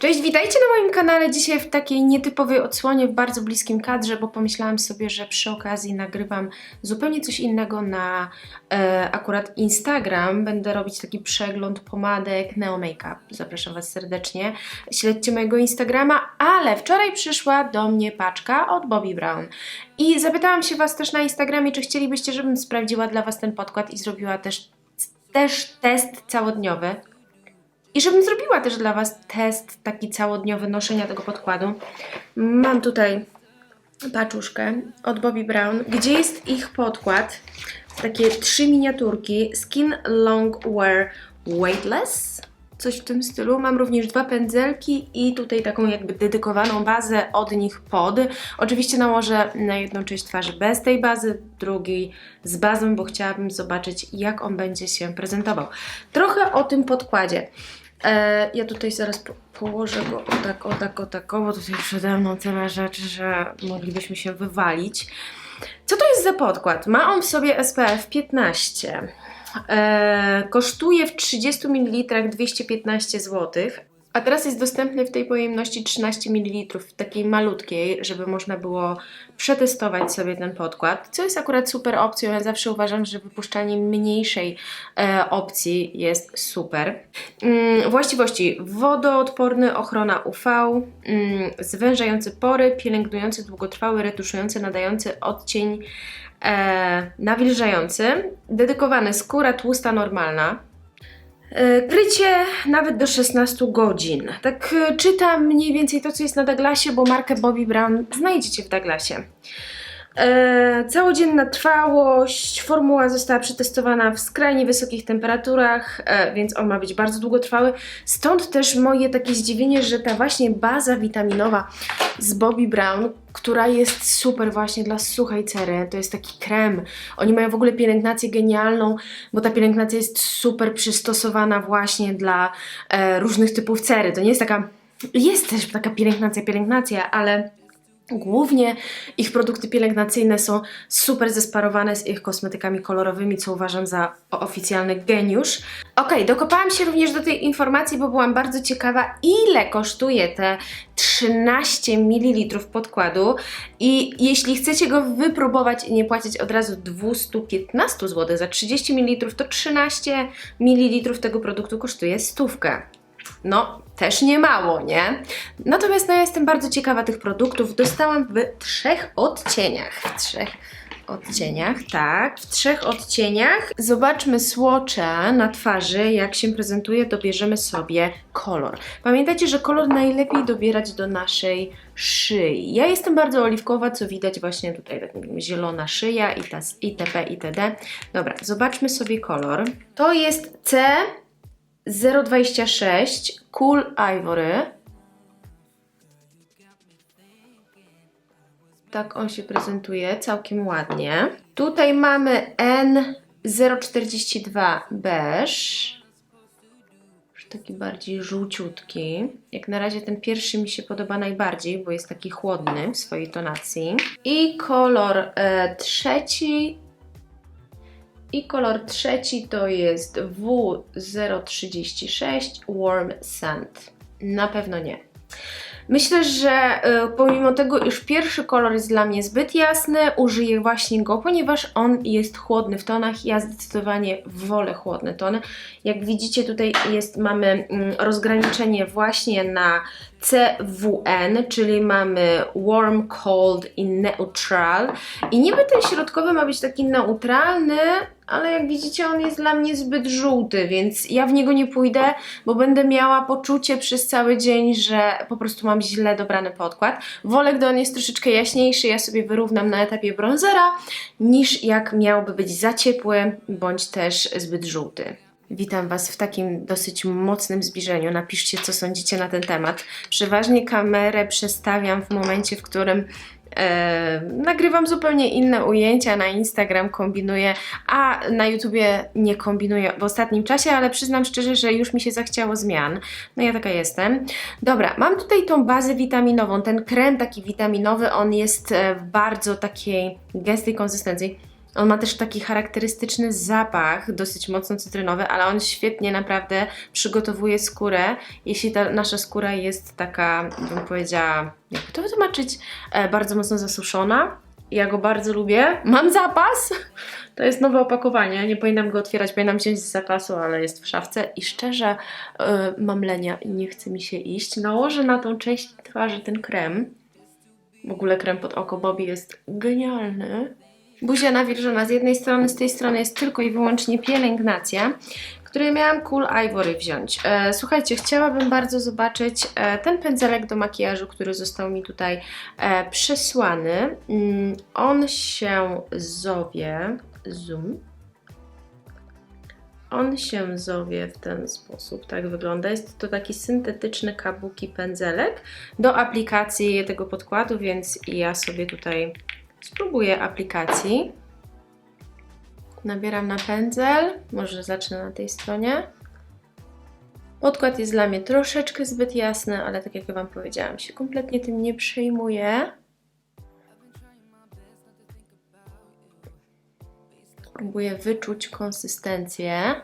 Cześć, witajcie na moim kanale. Dzisiaj w takiej nietypowej odsłonie, w bardzo bliskim kadrze, bo pomyślałam sobie, że przy okazji nagrywam zupełnie coś innego na e, akurat Instagram. Będę robić taki przegląd pomadek Neo Makeup. Zapraszam Was serdecznie. Śledźcie mojego Instagrama, ale wczoraj przyszła do mnie paczka od Bobbi Brown. I zapytałam się Was też na Instagramie, czy chcielibyście, żebym sprawdziła dla Was ten podkład i zrobiła też, też test całodniowy. I żebym zrobiła też dla Was test taki całodniowy noszenia tego podkładu. Mam tutaj paczuszkę od Bobbi Brown, gdzie jest ich podkład. Takie trzy miniaturki. Skin Long Wear Weightless. Coś w tym stylu. Mam również dwa pędzelki i tutaj taką jakby dedykowaną bazę od nich pod. Oczywiście nałożę na jedną część twarzy bez tej bazy, drugiej z bazą, bo chciałabym zobaczyć jak on będzie się prezentował. Trochę o tym podkładzie. E, ja tutaj zaraz po, położę go o tak, o tak, o tak, o, bo tutaj przede mną tyle rzeczy, że moglibyśmy się wywalić. Co to jest za podkład? Ma on w sobie SPF 15. E, kosztuje w 30 ml 215 zł. A teraz jest dostępny w tej pojemności 13 ml, takiej malutkiej, żeby można było przetestować sobie ten podkład, co jest akurat super opcją. Ja zawsze uważam, że wypuszczanie mniejszej e, opcji jest super. Mm, właściwości: wodoodporny, ochrona UV, mm, zwężający pory, pielęgnujący, długotrwały, retuszujący, nadający odcień, e, nawilżający, dedykowany skóra tłusta, normalna. E, Krycie nawet do 16 godzin. Tak e, czytam mniej więcej to, co jest na Douglasie, bo markę Bobbi Brown znajdziecie w Douglasie. E, całodzienna trwałość. Formuła została przetestowana w skrajnie wysokich temperaturach, e, więc on ma być bardzo długotrwały. Stąd też moje takie zdziwienie, że ta właśnie baza witaminowa z Bobbi Brown, która jest super właśnie dla suchej cery, to jest taki krem. Oni mają w ogóle pielęgnację genialną, bo ta pielęgnacja jest super przystosowana właśnie dla e, różnych typów cery. To nie jest taka. Jest też taka pielęgnacja, pielęgnacja, ale Głównie ich produkty pielęgnacyjne są super zesparowane z ich kosmetykami kolorowymi, co uważam za oficjalny geniusz. Ok, dokopałam się również do tej informacji, bo byłam bardzo ciekawa, ile kosztuje te 13 ml podkładu i jeśli chcecie go wypróbować i nie płacić od razu 215 zł za 30 ml, to 13 ml tego produktu kosztuje stówkę. No, też nie mało, nie? Natomiast no, ja jestem bardzo ciekawa tych produktów. Dostałam w trzech odcieniach. W trzech odcieniach, tak. W trzech odcieniach. Zobaczmy słocze na twarzy, jak się prezentuje, dobierzemy sobie kolor. Pamiętajcie, że kolor najlepiej dobierać do naszej szyi. Ja jestem bardzo oliwkowa, co widać właśnie tutaj, tak zielona szyja i itp. itd. Dobra, zobaczmy sobie kolor. To jest C 026 Cool Ivory. Tak on się prezentuje, całkiem ładnie. Tutaj mamy N042 Beige. Taki bardziej żółciutki. Jak na razie ten pierwszy mi się podoba najbardziej, bo jest taki chłodny w swojej tonacji. I kolor e, trzeci i kolor trzeci to jest W036 Warm Sand. Na pewno nie. Myślę, że y, pomimo tego, iż pierwszy kolor jest dla mnie zbyt jasny, użyję właśnie go, ponieważ on jest chłodny w tonach. Ja zdecydowanie wolę chłodne tony. Jak widzicie, tutaj jest, mamy mm, rozgraniczenie właśnie na CWN, czyli mamy warm, cold i neutral. I niby ten środkowy ma być taki neutralny, ale jak widzicie on jest dla mnie zbyt żółty, więc ja w niego nie pójdę, bo będę miała poczucie przez cały dzień, że po prostu mam źle dobrany podkład. Wolę, gdy on jest troszeczkę jaśniejszy, ja sobie wyrównam na etapie bronzera, niż jak miałby być za ciepły, bądź też zbyt żółty. Witam Was w takim dosyć mocnym zbliżeniu. Napiszcie, co sądzicie na ten temat. Przeważnie kamerę przestawiam w momencie, w którym e, nagrywam zupełnie inne ujęcia, na Instagram kombinuję, a na YouTubie nie kombinuję w ostatnim czasie, ale przyznam szczerze, że już mi się zachciało zmian. No ja taka jestem. Dobra, mam tutaj tą bazę witaminową. Ten krem taki witaminowy, on jest e, w bardzo takiej gęstej konsystencji. On ma też taki charakterystyczny zapach, dosyć mocno cytrynowy, ale on świetnie naprawdę przygotowuje skórę, jeśli ta nasza skóra jest taka, bym powiedziała, jakby to wytłumaczyć, e, bardzo mocno zasuszona. Ja go bardzo lubię. Mam zapas! To jest nowe opakowanie, nie powinnam go otwierać, powinnam wziąć z zapasu, ale jest w szafce i szczerze e, mam lenia i nie chce mi się iść. Nałożę na tą część twarzy ten krem. W ogóle krem pod oko Bobby jest genialny. Buzia nawilżona z jednej strony, z tej strony jest tylko i wyłącznie pielęgnacja, której miałam Cool Ivory wziąć. E, słuchajcie, chciałabym bardzo zobaczyć e, ten pędzelek do makijażu, który został mi tutaj e, przesłany. Mm, on się zowie... Zoom. On się zowie w ten sposób, tak wygląda. Jest to taki syntetyczny kabuki pędzelek do aplikacji tego podkładu, więc ja sobie tutaj spróbuję aplikacji. Nabieram na pędzel, może zacznę na tej stronie. Podkład jest dla mnie troszeczkę zbyt jasny, ale tak jak Wam powiedziałam, się kompletnie tym nie przejmuję. Próbuję wyczuć konsystencję.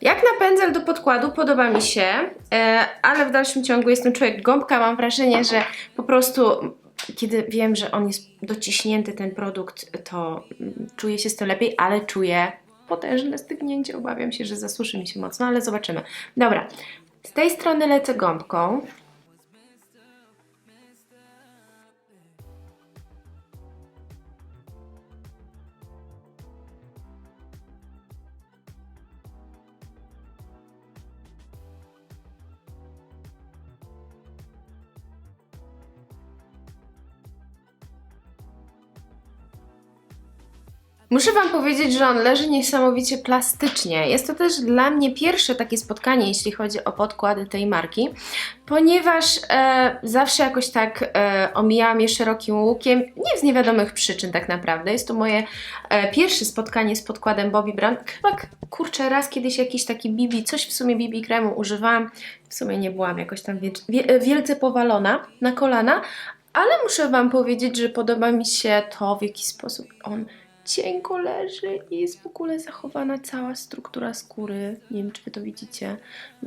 Jak na pędzel do podkładu podoba mi się, e, ale w dalszym ciągu jestem człowiek gąbka. Mam wrażenie, że po prostu kiedy wiem, że on jest dociśnięty ten produkt, to mm, czuję się z tym lepiej, ale czuję potężne stygnięcie. Obawiam się, że zasuszy mi się mocno, ale zobaczymy. Dobra, z tej strony lecę gąbką. Muszę Wam powiedzieć, że on leży niesamowicie plastycznie. Jest to też dla mnie pierwsze takie spotkanie, jeśli chodzi o podkłady tej marki, ponieważ e, zawsze jakoś tak e, omijałam je szerokim łukiem, nie z niewiadomych przyczyn tak naprawdę. Jest to moje e, pierwsze spotkanie z podkładem Bobbi Brown. Chyba, kurczę, raz kiedyś jakiś taki BB, coś w sumie BB kremu używałam. W sumie nie byłam jakoś tam wie, wielce powalona na kolana, ale muszę Wam powiedzieć, że podoba mi się to, w jaki sposób on cienko leży i jest w ogóle zachowana cała struktura skóry. Nie wiem, czy Wy to widzicie.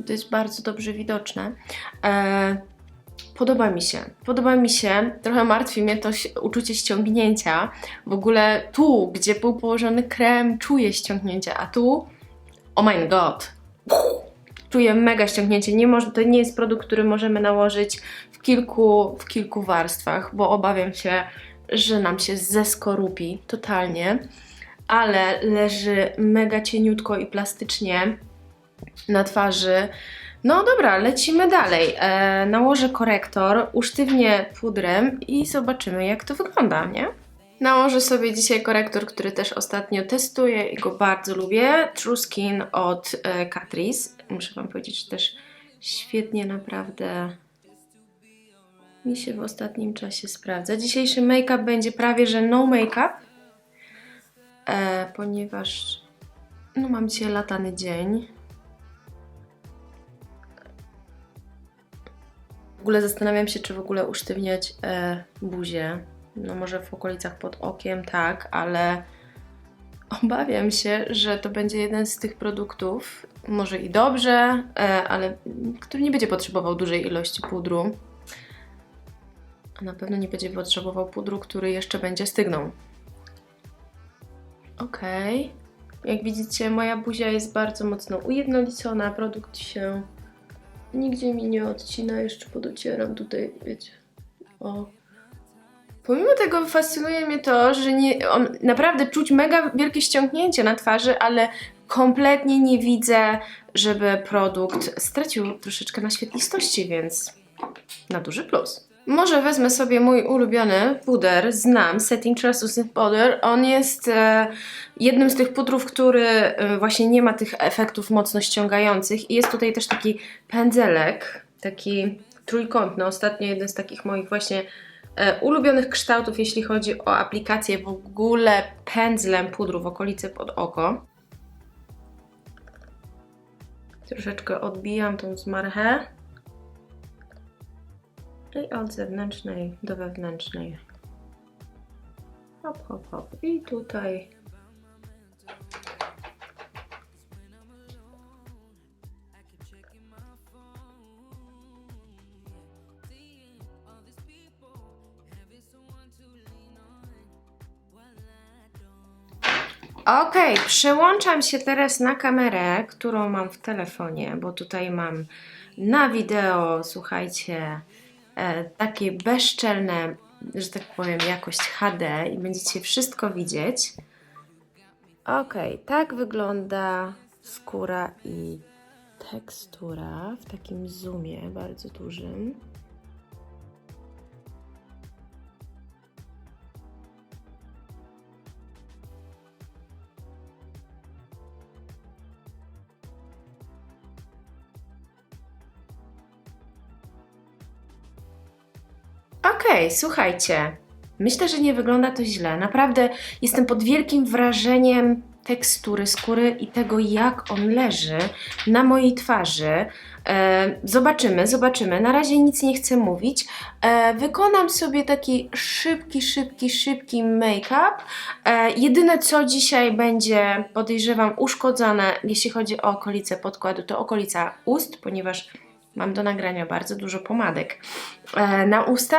To jest bardzo dobrze widoczne. E, podoba mi się. Podoba mi się. Trochę martwi mnie to uczucie ściągnięcia. W ogóle tu, gdzie był położony krem, czuję ściągnięcie, a tu... Oh my god! Czuję mega ściągnięcie. Nie może, to nie jest produkt, który możemy nałożyć w kilku, w kilku warstwach, bo obawiam się, że nam się zeskorupi totalnie, ale leży mega cieniutko i plastycznie na twarzy. No dobra, lecimy dalej. E, nałożę korektor, usztywnię pudrem i zobaczymy jak to wygląda, nie? Nałożę sobie dzisiaj korektor, który też ostatnio testuję i go bardzo lubię. True Skin od e, Catrice. Muszę Wam powiedzieć, że też świetnie naprawdę mi się w ostatnim czasie sprawdza. Dzisiejszy make-up będzie prawie, że no make-up, e, ponieważ no mam dzisiaj latany dzień. W ogóle zastanawiam się, czy w ogóle usztywniać e, buzię. No może w okolicach pod okiem, tak, ale obawiam się, że to będzie jeden z tych produktów, może i dobrze, e, ale który nie będzie potrzebował dużej ilości pudru a na pewno nie będzie potrzebował pudru, który jeszcze będzie stygnął. Ok. Jak widzicie, moja buzia jest bardzo mocno ujednolicona, produkt się nigdzie mi nie odcina, jeszcze podocieram tutaj, wiecie, o. Pomimo tego fascynuje mnie to, że nie, on, naprawdę czuć mega wielkie ściągnięcie na twarzy, ale kompletnie nie widzę, żeby produkt stracił troszeczkę na świetlistości, więc na duży plus. Może wezmę sobie mój ulubiony puder, znam, Setting Translucent Powder. On jest e, jednym z tych pudrów, który e, właśnie nie ma tych efektów mocno ściągających i jest tutaj też taki pędzelek, taki trójkątny, ostatnio jeden z takich moich właśnie e, ulubionych kształtów, jeśli chodzi o aplikację w ogóle pędzlem pudru w okolicy pod oko. Troszeczkę odbijam tą zmarchę. I od zewnętrznej do wewnętrznej. Hop, hop, hop. I tutaj. Okej, przełączam się teraz na kamerę, którą mam w telefonie, bo tutaj mam na wideo, słuchajcie, takie bezczelne, że tak powiem, jakość HD i będziecie wszystko widzieć. Okej, tak wygląda skóra i tekstura w takim zoomie bardzo dużym. Okej, słuchajcie. Myślę, że nie wygląda to źle. Naprawdę jestem pod wielkim wrażeniem tekstury skóry i tego, jak on leży na mojej twarzy. E, zobaczymy, zobaczymy. Na razie nic nie chcę mówić. E, wykonam sobie taki szybki, szybki, szybki make-up. E, jedyne co dzisiaj będzie, podejrzewam, uszkodzone, jeśli chodzi o okolice podkładu, to okolica ust, ponieważ mam do nagrania bardzo dużo pomadek e, na usta.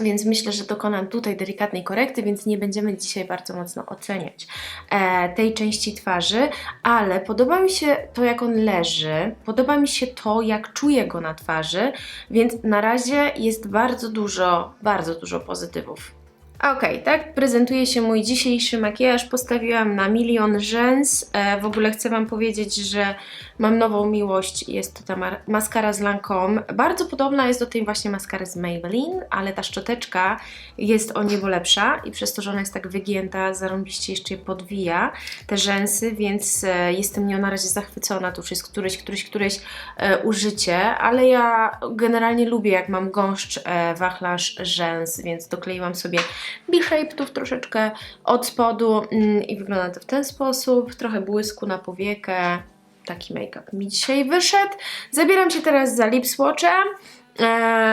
Więc myślę, że dokonam tutaj delikatnej korekty, więc nie będziemy dzisiaj bardzo mocno oceniać e, tej części twarzy, ale podoba mi się to, jak on leży, podoba mi się to, jak czuję go na twarzy, więc na razie jest bardzo dużo, bardzo dużo pozytywów. Okej, tak prezentuje się mój dzisiejszy makijaż. Postawiłam na milion rzęs. E, w ogóle chcę Wam powiedzieć, że mam nową miłość. Jest to ta mar- maskara z Lancome. Bardzo podobna jest do tej właśnie maskary z Maybelline, ale ta szczoteczka jest o niebo lepsza i przez to, że ona jest tak wygięta, zarąbiście jeszcze je podwija te rzęsy, więc e, jestem nią na razie zachwycona. To już jest któreś, któreś, któreś e, użycie, ale ja generalnie lubię, jak mam gąszcz e, wachlarz rzęs, więc dokleiłam sobie B-shape tu troszeczkę od spodu mm, i wygląda to w ten sposób. Trochę błysku na powiekę. Taki make-up mi dzisiaj wyszedł. Zabieram się teraz za lip swatchem.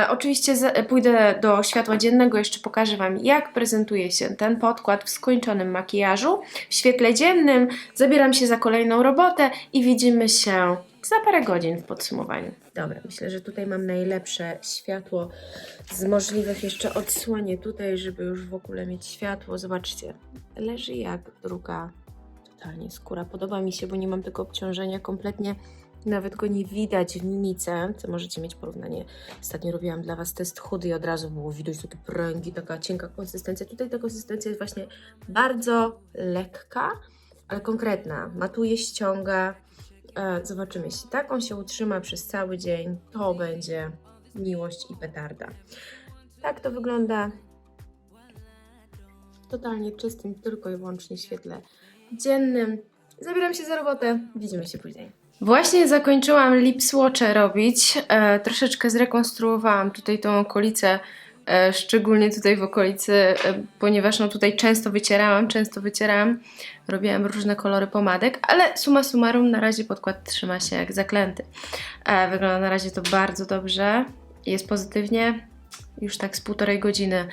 Oczywiście pójdę do światła dziennego, jeszcze pokażę Wam, jak prezentuje się ten podkład w skończonym makijażu. W świetle dziennym zabieram się za kolejną robotę i widzimy się za parę godzin w podsumowaniu. Dobra, myślę, że tutaj mam najlepsze światło z możliwych jeszcze odsłonię tutaj, żeby już w ogóle mieć światło. Zobaczcie, leży jak druga totalnie skóra. Podoba mi się, bo nie mam tego obciążenia kompletnie. Nawet go nie widać w mimice, co możecie mieć porównanie. Ostatnio robiłam dla Was test chudy i od razu było widać takie pręgi, taka cienka konsystencja. Tutaj ta konsystencja jest właśnie bardzo lekka, ale konkretna. Matuje, ściąga. E, zobaczymy, jeśli tak on się utrzyma przez cały dzień, to będzie miłość i petarda. Tak to wygląda w totalnie czystym, tylko i wyłącznie świetle dziennym. Zabieram się za robotę. Widzimy się później. Właśnie zakończyłam lip swatche robić. E, troszeczkę zrekonstruowałam tutaj tą okolicę, szczególnie tutaj w okolicy, e, ponieważ no tutaj często wycierałam, często wycierałam, robiłam różne kolory pomadek, ale summa summarum na razie podkład trzyma się jak zaklęty. E, wygląda na razie to bardzo dobrze, jest pozytywnie. Już tak z półtorej godziny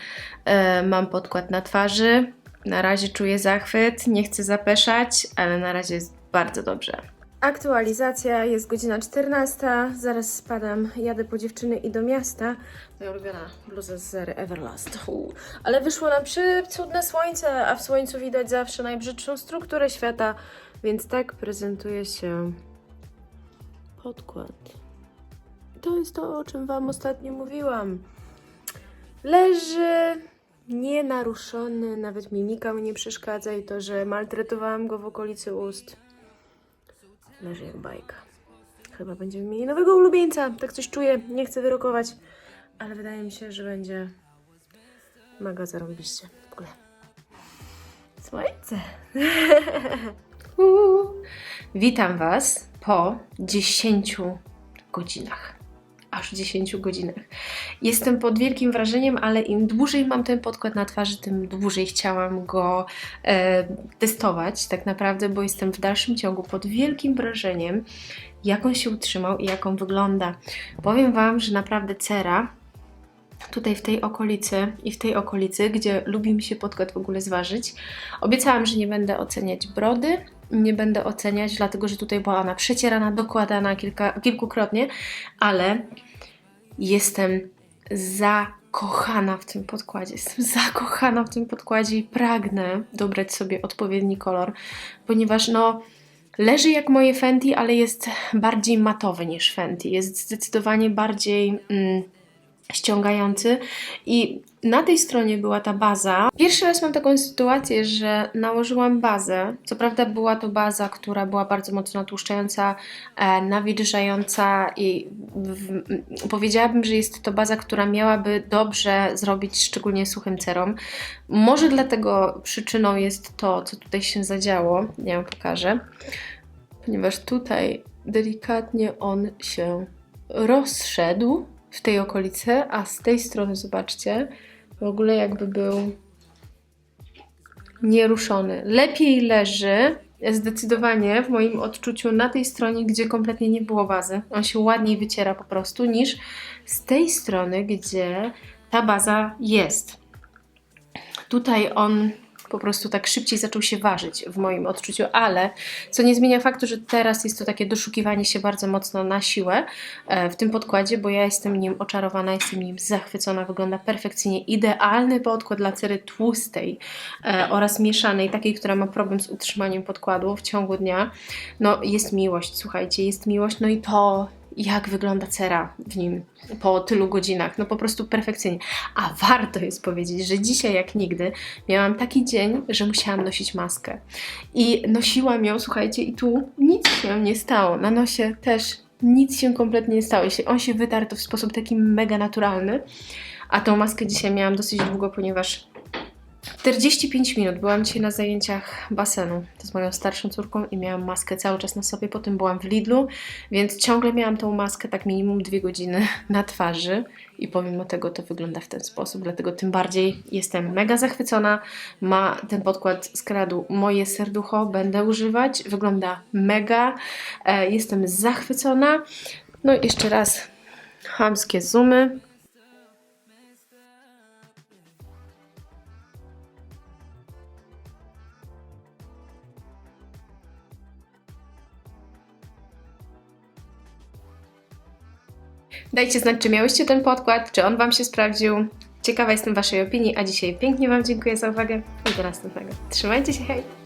e, mam podkład na twarzy. Na razie czuję zachwyt, nie chcę zapeszać, ale na razie jest bardzo dobrze. Aktualizacja, jest godzina 14, zaraz spadam, jadę po dziewczyny i do miasta. Moja ulubiona bluza z Zary Everlast. Ale wyszło nam cudne słońce, a w słońcu widać zawsze najbrzydszą strukturę świata, więc tak prezentuje się podkład. To jest to, o czym Wam ostatnio mówiłam. Leży nienaruszony, nawet mimika mu nie przeszkadza i to, że maltretowałam go w okolicy ust. Leży jak bajka. Chyba będziemy mieli nowego ulubieńca. Tak coś czuję. Nie chcę wyrokować, ale wydaje mi się, że będzie mega zarąbiście. W ogóle. Słońce. Witam Was po 10 godzinach. Aż 10 godzinach. Jestem pod wielkim wrażeniem, ale im dłużej mam ten podkład na twarzy, tym dłużej chciałam go e, testować, tak naprawdę, bo jestem w dalszym ciągu pod wielkim wrażeniem, jak on się utrzymał i jak on wygląda. Powiem Wam, że naprawdę cera tutaj w tej okolicy i w tej okolicy, gdzie lubi mi się podkład w ogóle zważyć. Obiecałam, że nie będę oceniać brody, nie będę oceniać, dlatego że tutaj była ona przecierana, dokładana kilka, kilkukrotnie, ale jestem zakochana w tym podkładzie. Jestem zakochana w tym podkładzie i pragnę dobrać sobie odpowiedni kolor, ponieważ no leży jak moje Fenty, ale jest bardziej matowy niż Fenty. Jest zdecydowanie bardziej mm, ściągający i na tej stronie była ta baza. Pierwszy raz mam taką sytuację, że nałożyłam bazę. Co prawda była to baza, która była bardzo mocno natłuszczająca, e, nawilżająca i w, powiedziałabym, że jest to baza, która miałaby dobrze zrobić szczególnie suchym cerom. Może dlatego przyczyną jest to, co tutaj się zadziało. Ja Wam pokażę. Ponieważ tutaj delikatnie on się rozszedł w tej okolicy, a z tej strony zobaczcie, w ogóle jakby był nieruszony. Lepiej leży zdecydowanie w moim odczuciu na tej stronie, gdzie kompletnie nie było bazy. On się ładniej wyciera po prostu niż z tej strony, gdzie ta baza jest. Tutaj on po prostu tak szybciej zaczął się ważyć w moim odczuciu, ale co nie zmienia faktu, że teraz jest to takie doszukiwanie się bardzo mocno na siłę e, w tym podkładzie, bo ja jestem nim oczarowana, jestem nim zachwycona, wygląda perfekcyjnie. Idealny podkład dla cery tłustej e, oraz mieszanej, takiej, która ma problem z utrzymaniem podkładu w ciągu dnia. No jest miłość, słuchajcie, jest miłość, no i to jak wygląda cera w nim po tylu godzinach. No po prostu perfekcyjnie. A warto jest powiedzieć, że dzisiaj jak nigdy miałam taki dzień, że musiałam nosić maskę. I nosiłam ją, słuchajcie, i tu nic się nie stało. Na nosie też nic się kompletnie nie stało. Jeśli on się wytarł, to w sposób taki mega naturalny. A tą maskę dzisiaj miałam dosyć długo, ponieważ 45 minut. Byłam dzisiaj na zajęciach basenu z moją starszą córką i miałam maskę cały czas na sobie. Potem byłam w Lidlu, więc ciągle miałam tą maskę tak minimum dwie godziny na twarzy i pomimo tego to wygląda w ten sposób. Dlatego tym bardziej jestem mega zachwycona. Ma ten podkład skradł moje serducho, będę używać. Wygląda mega. E, jestem zachwycona. No i jeszcze raz chamskie zoomy. Dajcie znać, czy miałyście ten podkład, czy on Wam się sprawdził. Ciekawa jestem Waszej opinii, a dzisiaj pięknie Wam dziękuję za uwagę i do następnego. Trzymajcie się, hej!